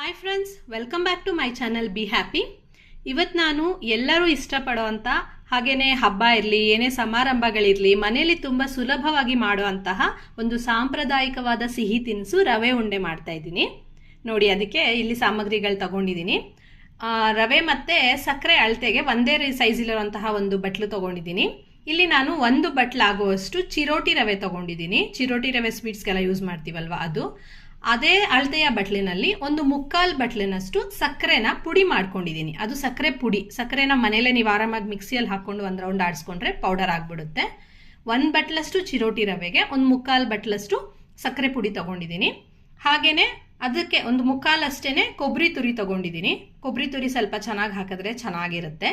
Hi friends welcome back to my channel be happy ಇವತ್ತು ನಾನು ಎಲ್ಲರೂ ಇಷ್ಟಪಡುವಂಥ ಹಬ್ಬ ಇರಲಿ, ಏನೇ ಸಮಾರಂಭಗಳಿರಲಿ, ಮನೆಯಲ್ಲಿ ತುಂಬ ಸುಲಭವಾಗಿ ಮಾಡುವಂತಹ ಒಂದು ಸಾಂಪ್ರದಾಯಿಕವಾದ ಸಿಹಿ ತಿನಿಸು ರವೆ ಉಂಡೆ ಮಾಡ್ತಾ ಇದ್ದೀನಿ. ನೋಡಿ, ಅದಕ್ಕೆ ಇಲ್ಲಿ ಸಾಮಗ್ರಿಗಳು ತಗೊಂಡಿದ್ದೀನಿ. ರವೆ ಮತ್ತೆ ಸಕ್ಕರೆ ಅಳತೆಗೆ ಒಂದೇ ಸೈಜಿಲಿರುವಂತಹ ಒಂದು ಬಟ್ಲು ತಗೊಂಡಿದ್ದೀನಿ. ಇಲ್ಲಿ ನಾನು ಒಂದು ಬಟ್ಲಾಗುವಷ್ಟು ಚಿರೋಟಿ ರವೆ ತಗೊಂಡಿದ್ದೀನಿ. ಚಿರೋಟಿ ರವೆ ಸ್ವೀಟ್ಸ್ಗೆಲ್ಲ ಯೂಸ್ ಮಾಡ್ತೀವಲ್ವ ಅದು. ಅದೇ ಅಳತೆಯ ಬಟ್ಲಿನಲ್ಲಿ ಒಂದು ಮುಕ್ಕಾಲ್ ಬಟ್ಲಿನಷ್ಟು ಸಕ್ಕರೆನ ಪುಡಿ ಮಾಡ್ಕೊಂಡಿದ್ದೀನಿ. ಅದು ಸಕ್ಕರೆ ಪುಡಿ. ಸಕ್ಕರೆನ ಮನೇಲೆ ನೀವು ಆರಾಮಾಗಿ ಮಿಕ್ಸಿಯಲ್ಲಿ ಹಾಕೊಂಡು ಒಂದು ರೌಂಡ್ ಆಡಿಸ್ಕೊಂಡ್ರೆ ಪೌಡರ್ ಆಗಿಬಿಡುತ್ತೆ. ಒಂದು ಬಟ್ಲಷ್ಟು ಚಿರೋಟಿ ರವೆಗೆ, ಒಂದು ಮುಕ್ಕಾಲ್ ಬಟ್ಲಷ್ಟು ಸಕ್ಕರೆ ಪುಡಿ ತಗೊಂಡಿದ್ದೀನಿ. ಹಾಗೇ ಅದಕ್ಕೆ ಒಂದು ಮುಕ್ಕಾಲ್ ಅಷ್ಟೇನೆ ಕೊಬ್ಬರಿ ತುರಿ ತಗೊಂಡಿದ್ದೀನಿ. ಕೊಬ್ಬರಿ ತುರಿ ಸ್ವಲ್ಪ ಚೆನ್ನಾಗಿ ಹಾಕಿದ್ರೆ ಚೆನ್ನಾಗಿರುತ್ತೆ.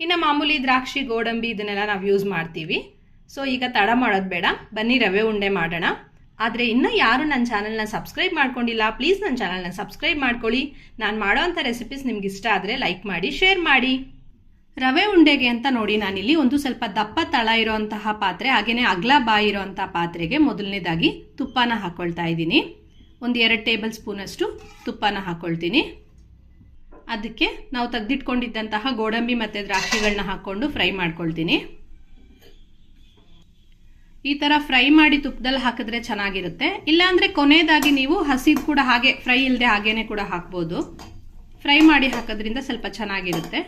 ಇನ್ನು ಮಾಮೂಲಿ ದ್ರಾಕ್ಷಿ, ಗೋಡಂಬಿ ಇದನ್ನೆಲ್ಲ ನಾವು ಯೂಸ್ ಮಾಡ್ತೀವಿ. ಸೊ ಈಗ ತಡ ಮಾಡೋದು ಬೇಡ. ಬನ್ನಿ, ರವೆ ಉಂಡೆ ಮಾಡೋಣ. ಆದರೆ ಇನ್ನೂ ಯಾರು ನನ್ನ ಚಾನಲ್ನ ಸಬ್ಸ್ಕ್ರೈಬ್ ಮಾಡ್ಕೊಂಡಿಲ್ಲ ಪ್ಲೀಸ್ ನನ್ನ ಚಾನಲ್ನ ಸಬ್ಸ್ಕ್ರೈಬ್ ಮಾಡ್ಕೊಳ್ಳಿ. ನಾನು ಮಾಡೋವಂಥ ರೆಸಿಪೀಸ್ ನಿಮ್ಗೆ ಇಷ್ಟ ಆದರೆ ಲೈಕ್ ಮಾಡಿ ಶೇರ್ ಮಾಡಿ. ರವೆ ಉಂಡೆಗೆ ಅಂತ ನೋಡಿ, ನಾನಿಲ್ಲಿ ಒಂದು ಸ್ವಲ್ಪ ದಪ್ಪ ತಳ ಇರೋಂತಹ ಪಾತ್ರೆ ಹಾಗೆಯೇ ಅಗ್ಲ ಬಾಯಿ ಇರೋಂಥ ಪಾತ್ರೆಗೆ ಮೊದಲನೇದಾಗಿ ತುಪ್ಪನ ಹಾಕ್ಕೊಳ್ತಾ ಇದ್ದೀನಿ. ಒಂದು ಎರಡು ಟೇಬಲ್ ಸ್ಪೂನಷ್ಟು ತುಪ್ಪನ ಹಾಕ್ಕೊಳ್ತೀನಿ ಅದಕ್ಕೆ ನಾವು ತೆಗೆದಿಟ್ಕೊಂಡಿದ್ದಂತಹ ಗೋಡಂಬಿ ಮತ್ತು ದ್ರಾಕ್ಷಿಗಳನ್ನ ಹಾಕ್ಕೊಂಡು ಫ್ರೈ ಮಾಡ್ಕೊಳ್ತೀನಿ. ಈ ಥರ ಫ್ರೈ ಮಾಡಿ ತುಪ್ಪದಲ್ಲಿ ಹಾಕಿದ್ರೆ ಚೆನ್ನಾಗಿರುತ್ತೆ. ಇಲ್ಲಾಂದರೆ ಕೊನೆಯದಾಗಿ ನೀವು ಹಸಿದು ಕೂಡ ಹಾಗೆ, ಫ್ರೈ ಇಲ್ಲದೆ ಹಾಗೇನೆ ಕೂಡ ಹಾಕ್ಬೋದು. ಫ್ರೈ ಮಾಡಿ ಹಾಕೋದ್ರಿಂದ ಸ್ವಲ್ಪ ಚೆನ್ನಾಗಿರುತ್ತೆ.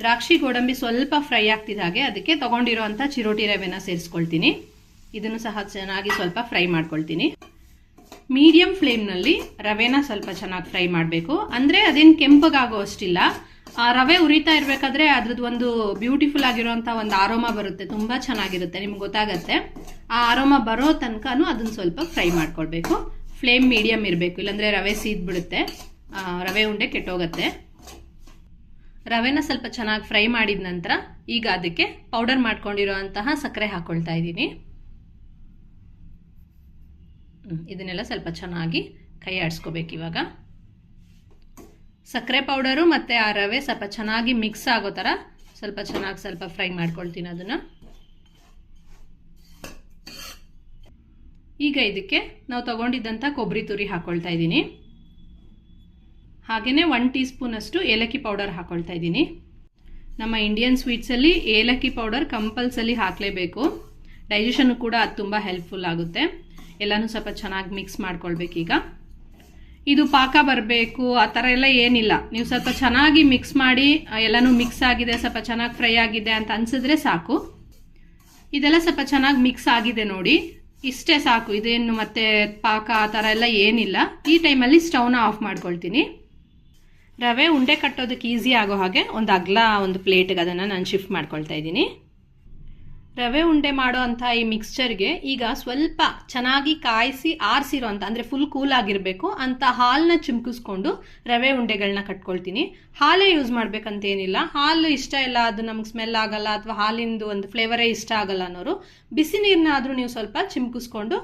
ದ್ರಾಕ್ಷಿ ಗೋಡಂಬಿ ಸ್ವಲ್ಪ ಫ್ರೈ ಆಗ್ತಿದ್ದ ಹಾಗೆ ಅದಕ್ಕೆ ತಗೊಂಡಿರೋಂಥ ಚಿರೋಟಿ ರವೆನ ಸೇರಿಸ್ಕೊಳ್ತೀನಿ. ಇದನ್ನು ಸಹ ಚೆನ್ನಾಗಿ ಸ್ವಲ್ಪ ಫ್ರೈ ಮಾಡ್ಕೊಳ್ತೀನಿ. ಮೀಡಿಯಂ ಫ್ಲೇಮ್ನಲ್ಲಿ ರವೆನ ಸ್ವಲ್ಪ ಚೆನ್ನಾಗಿ ಫ್ರೈ ಮಾಡಬೇಕು. ಅಂದರೆ ಅದೇನು ಕೆಂಪಗಾಗೋ ಅಷ್ಟಿಲ್ಲ. ರವೆ ಉರಿತಾ ಇರಬೇಕಾದ್ರೆ ಅದ್ರದ್ದು ಒಂದು ಬ್ಯೂಟಿಫುಲ್ ಆಗಿರೋಂಥ ಒಂದು ಆರೋಮ ಬರುತ್ತೆ. ತುಂಬ ಚೆನ್ನಾಗಿರುತ್ತೆ. ನಿಮ್ಗೆ ಗೊತ್ತಾಗತ್ತೆ. ಆ ಆರೋಮ ಬರೋ ತನಕನೂ ಅದನ್ನು ಸ್ವಲ್ಪ ಫ್ರೈ ಮಾಡ್ಕೊಳ್ಬೇಕು. ಫ್ಲೇಮ್ ಮೀಡಿಯಂ ಇರಬೇಕು. ಇಲ್ಲಾಂದರೆ ರವೆ ಸೀದ್ಬಿಡುತ್ತೆ. ಆ, ರವೆ ಉಂಡೆ ಕೆಟ್ಟೋಗತ್ತೆ. ರವೆನ ಸ್ವಲ್ಪ ಚೆನ್ನಾಗಿ ಫ್ರೈ ಮಾಡಿದ ನಂತರ ಈಗ ಅದಕ್ಕೆ ಪೌಡರ್ ಮಾಡ್ಕೊಂಡಿರುವಂತಹ ಸಕ್ಕರೆ ಹಾಕ್ಕೊಳ್ತಾ ಇದ್ದೀನಿ. ಇದನ್ನೆಲ್ಲ ಸ್ವಲ್ಪ ಚೆನ್ನಾಗಿ ಕೈ ಆಡಿಸ್ಕೋಬೇಕು ಇವಾಗ. ಸಕ್ಕರೆ ಪೌಡರು ಮತ್ತು ಆ ರವೆ ಸ್ವಲ್ಪ ಚೆನ್ನಾಗಿ ಮಿಕ್ಸ್ ಆಗೋ ಥರ ಸ್ವಲ್ಪ ಚೆನ್ನಾಗಿ ಸ್ವಲ್ಪ ಫ್ರೈ ಮಾಡ್ಕೊಳ್ತೀನಿ ಅದನ್ನು. ಈಗ ಇದಕ್ಕೆ ನಾವು ತಗೊಂಡಿದ್ದಂಥ ಕೊಬ್ಬರಿ ತುರಿ ಹಾಕ್ಕೊಳ್ತಾ ಇದ್ದೀನಿ. ಹಾಗೆಯೇ ಒನ್ ಟೀ ಸ್ಪೂನಷ್ಟು ಏಲಕ್ಕಿ ಪೌಡರ್ ಹಾಕ್ಕೊಳ್ತಾ ಇದ್ದೀನಿ. ನಮ್ಮ ಇಂಡಿಯನ್ ಸ್ವೀಟ್ಸಲ್ಲಿ ಏಲಕ್ಕಿ ಪೌಡರ್ ಕಂಪಲ್ಸಲಿ ಹಾಕಲೇಬೇಕು. ಡೈಜೆಷನ್ ಕೂಡ ಅದು ತುಂಬ ಹೆಲ್ಪ್ಫುಲ್ ಆಗುತ್ತೆ. ಎಲ್ಲನೂ ಸ್ವಲ್ಪ ಚೆನ್ನಾಗಿ ಮಿಕ್ಸ್ ಮಾಡ್ಕೊಳ್ಬೇಕೀಗ. ಇದು ಪಾಕ ಬರಬೇಕು, ಆ ಥರ ಎಲ್ಲ ಏನಿಲ್ಲ. ನೀವು ಸ್ವಲ್ಪ ಚೆನ್ನಾಗಿ ಮಿಕ್ಸ್ ಮಾಡಿ ಎಲ್ಲನೂ ಮಿಕ್ಸ್ ಆಗಿದೆ, ಸ್ವಲ್ಪ ಚೆನ್ನಾಗಿ ಫ್ರೈ ಆಗಿದೆ ಅಂತ ಅನ್ಸಿದ್ರೆ ಸಾಕು. ಇದೆಲ್ಲ ಸ್ವಲ್ಪ ಚೆನ್ನಾಗಿ ಮಿಕ್ಸ್ ಆಗಿದೆ ನೋಡಿ. ಇಷ್ಟೇ ಸಾಕು, ಇದೇನು ಮತ್ತೆ ಪಾಕ, ಆ ಥರ ಎಲ್ಲ ಏನಿಲ್ಲ. ಈ ಟೈಮಲ್ಲಿ ಸ್ಟೌನ ಆಫ್ ಮಾಡ್ಕೊಳ್ತೀನಿ. ರವೆ ಉಂಡೆ ಕಟ್ಟೋದಕ್ಕೆ ಈಸಿ ಆಗೋ ಹಾಗೆ ಒಂದು ಅಗ್ಲ, ಒಂದು ಪ್ಲೇಟ್ಗೆ ಅದನ್ನು ನಾನು ಶಿಫ್ಟ್ ಮಾಡ್ಕೊಳ್ತಾ ಇದ್ದೀನಿ. ರವೆ ಉಂಡೆ ಮಾಡೋ ಅಂಥ ಈ ಮಿಕ್ಸ್ಚರ್ಗೆ ಈಗ ಸ್ವಲ್ಪ ಚೆನ್ನಾಗಿ ಕಾಯಿಸಿ ಆರಿಸಿರೋ ಅಂತ, ಅಂದರೆ ಫುಲ್ ಕೂಲ್ ಆಗಿರಬೇಕು, ಅಂತ ಹಾಲನ್ನ ಚಿಮ್ಕಿಸ್ಕೊಂಡು ರವೆ ಉಂಡೆಗಳನ್ನ ಕಟ್ಕೊಳ್ತೀನಿ. ಹಾಲೇ ಯೂಸ್ ಮಾಡ್ಬೇಕಂತ ಏನಿಲ್ಲ ಹಾಲು ಇಷ್ಟ ಇಲ್ಲ, ಅದು ನಮ್ಗೆ ಸ್ಮೆಲ್ ಆಗಲ್ಲ, ಅಥವಾ ಹಾಲಿಂದು ಒಂದು ಫ್ಲೇವರೇ ಇಷ್ಟ ಆಗಲ್ಲ ಅನ್ನೋರು, ಬಿಸಿ ನೀರನ್ನಾದರೂ ನೀವು ಸ್ವಲ್ಪ ಚಿಮ್ಕಿಸ್ಕೊಂಡು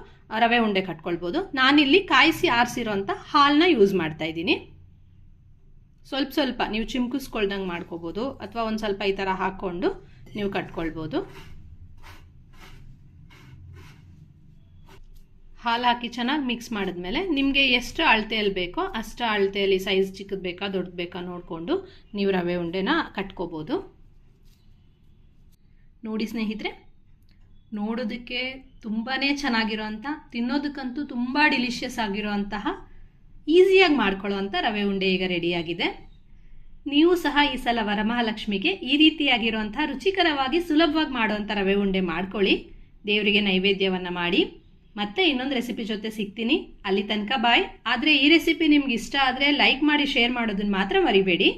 ರವೆ ಉಂಡೆ ಕಟ್ಕೊಳ್ಬೋದು. ನಾನಿಲ್ಲಿ ಕಾಯಿಸಿ ಆರಿಸಿರೋ ಅಂಥ ಹಾಲನ್ನ ಯೂಸ್ ಮಾಡ್ತಾ ಇದ್ದೀನಿ. ಸ್ವಲ್ಪ ಸ್ವಲ್ಪ ನೀವು ಚಿಮ್ಕಿಸ್ಕೊಳ್ದಂಗೆ ಮಾಡ್ಕೋಬೋದು, ಅಥವಾ ಒಂದು ಸ್ವಲ್ಪ ಈ ಥರ ಹಾಕ್ಕೊಂಡು ನೀವು ಕಟ್ಕೊಳ್ಬೋದು. ಹಾಲು ಹಾಕಿ ಚೆನ್ನಾಗಿ ಮಿಕ್ಸ್ ಮಾಡಿದ್ಮೇಲೆ ನಿಮಗೆ ಎಷ್ಟು ಅಳತೆಯಲ್ಲಿ ಬೇಕೋ ಅಷ್ಟು ಅಳತೆಯಲ್ಲಿ ಸೈಜ್ ಚಿಕ್ಕದು ಬೇಕಾ ದೊಡ್ಡದು ಬೇಕಾ ನೋಡಿಕೊಂಡು ನೀವು ರವೆ ಉಂಡೆನ ಕಟ್ಕೋಬೋದು. ನೋಡಿ ಸ್ನೇಹಿತರೆ, ನೋಡೋದಕ್ಕೆ ತುಂಬಾ ಚೆನ್ನಾಗಿರೋಂಥ, ತಿನ್ನೋದಕ್ಕಂತೂ ತುಂಬ ಡಿಲಿಷಿಯಸ್ ಆಗಿರೋಂತಹ ಈಸಿಯಾಗಿ ಮಾಡ್ಕೊಳ್ಳೋವಂಥ ರವೆ ಉಂಡೆ ಈಗ ರೆಡಿಯಾಗಿದೆ ನೀವು ಸಹ ಈ ಸಲ ವರಮಹಾಲಕ್ಷ್ಮಿಗೆ ಈ ರೀತಿಯಾಗಿರುವಂಥ ರುಚಿಕರವಾಗಿ ಸುಲಭವಾಗಿ ಮಾಡುವಂಥ ರವೆ ಉಂಡೆ ಮಾಡ್ಕೊಳ್ಳಿ. ದೇವರಿಗೆ ನೈವೇದ್ಯವನ್ನು ಮಾಡಿ. ಮತ್ತೆ ಇನ್ನೊಂದು ರೆಸಿಪಿ ಜೊತೆ ಸಿಗ್ತೀನಿ. ಅಲ್ಲಿ ತನಕ ಬಾಯ್ ಆದರೆ ಈ ರೆಸಿಪಿ ನಿಮ್ಗೆ ಇಷ್ಟ ಆದರೆ ಲೈಕ್ ಮಾಡಿ ಶೇರ್ ಮಾಡೋದನ್ನ ಮಾತ್ರ ಮರಿಬೇಡಿ.